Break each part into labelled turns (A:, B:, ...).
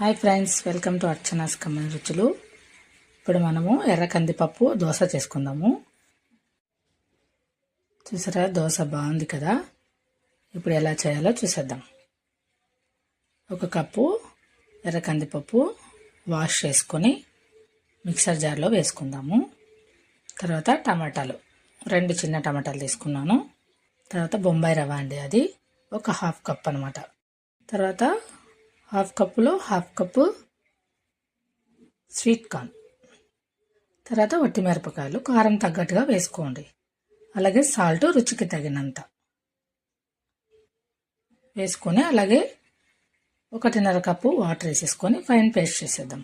A: Hi friends welcome to Archana's కమ్మని రుచులు. ఇప్పుడు మనము ఎర్ర కందిపప్పు దోశ చేసుకుందాము. చూసారా దోశ బాగుంది కదా? ఇప్పుడు ఎలా చేయాలో చూసేద్దాం. ఒక కప్పు ఎర్ర కందిపప్పు వాష్ చేసుకొని మిక్సర్ జార్లో వేసుకుందాము. తర్వాత టమాటాలు రెండు చిన్న టమాటాలు తీసుకున్నాను. తర్వాత బొంబాయి రవ్వ అండి అది ఒక హాఫ్ కప్ అనమాట తర్వాత హాఫ్ కప్పులో హాఫ్ కప్పు స్వీట్ కార్న్. తర్వాత వట్టి మిరపకాయలు కారం తగ్గట్టుగా వేసుకోండి. అలాగే సాల్ట్ రుచికి తగినంత. వేసుకొని అలాగే ఒకటిన్నర కప్పు వాటర్ వేసేసుకొని ఫైన్ పేస్ట్ చేసేద్దాం.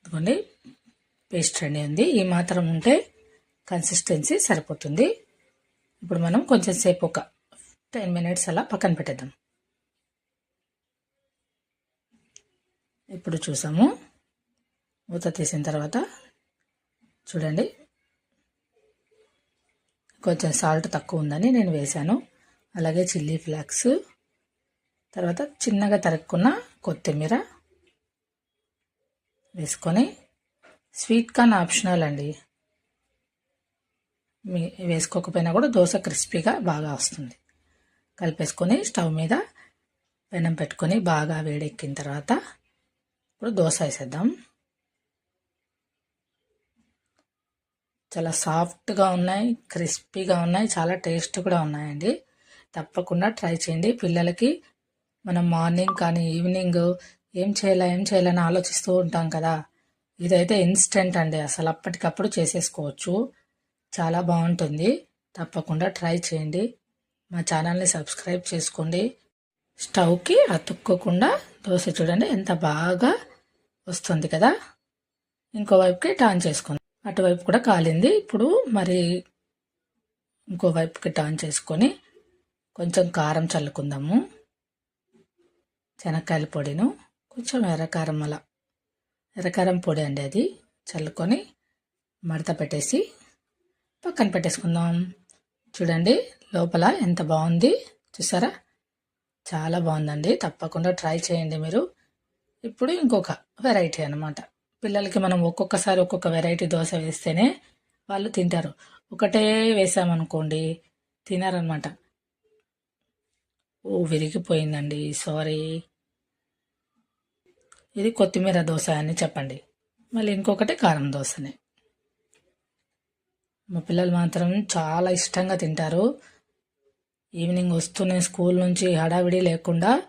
A: ఇదిగోండి పేస్ట్ రెడీ ఉంది ఈ మాత్రం ఉంటే కన్సిస్టెన్సీ సరిపోతుంది. ఇప్పుడు మనం కొంచెం సేపు ఒక టెన్ మినిట్స్ అలా పక్కన పెట్టేద్దాం. ఇప్పుడు చూసాము. మూత తీసిన తర్వాత చూడండి. కొంచెం సాల్ట్ తక్కువ ఉందని నేను వేశాను. అలాగే చిల్లీ ఫ్లాక్స్. తర్వాత చిన్నగా తరుక్కున్న కొత్తిమీర వేసుకొని స్వీట్ కార్న్ ఆప్షనల్ అండి. మీ వేసుకోకపోయినా కూడా దోశ క్రిస్పీగా బాగా వస్తుంది. కలిపేసుకొని స్టవ్ మీద పెనం పెట్టుకొని బాగా వేడెక్కిన తర్వాత ఇప్పుడు దోశ వేసేద్దాం. చాలా సాఫ్ట్గా ఉన్నాయి క్రిస్పీగా ఉన్నాయి చాలా టేస్ట్ కూడా ఉన్నాయండి. తప్పకుండా ట్రై చేయండి. పిల్లలకి మనం మార్నింగ్ కానీ ఈవినింగ్ ఏం చేయాలా ఏం చేయాలని ఆలోచిస్తూ ఉంటాం కదా. ఇదైతే ఇన్స్టెంట్ అండి అసలు అప్పటికప్పుడు చేసేసుకోవచ్చు. చాలా బాగుంటుంది. తప్పకుండా ట్రై చేయండి. మా ఛానల్ని సబ్స్క్రైబ్ చేసుకోండి. స్టవ్కి అతుక్కోకుండా దోశ చూడండి ఎంత బాగా వస్తుంది కదా? ఇంకో వైపుకి టర్న్ చేసుకుందాం. అటువైపు కూడా కాలింది. ఇప్పుడు మరి ఇంకో వైపుకి టర్న్ చేసుకొని కొంచెం కారం చల్లుకుందాము. శనక్కాయల పొడిను. కొంచెం ఎర్రకారం అలా. ఎర్రకారం పొడి అండి అది. చల్లుకొని మడత పెట్టేసి పక్కన పెట్టేసుకుందాం. చూడండి లోపల ఎంత బాగుంది. చూసారా? చాలా బాగుందండి. తప్పకుండా ట్రై చేయండి మీరు. ఇప్పుడు ఇంకొక వెరైటీ అనమాట పిల్లలకి మనం ఒక్కొక్కసారి ఒక్కొక్క వెరైటీ దోశ వేస్తేనే వాళ్ళు తింటారు. ఒకటే వేసామనుకోండి తినారనమాట ఓ విరిగిపోయిందండి. సారీ ఇది కొత్తిమీర దోశ అని చెప్పండి. మళ్ళీ ఇంకొకటి కారం దోశనే. మా పిల్లలు మాత్రం చాలా ఇష్టంగా తింటారు. ఈవినింగ్ వస్తూనే స్కూల్ నుంచి హడావిడి లేకుండా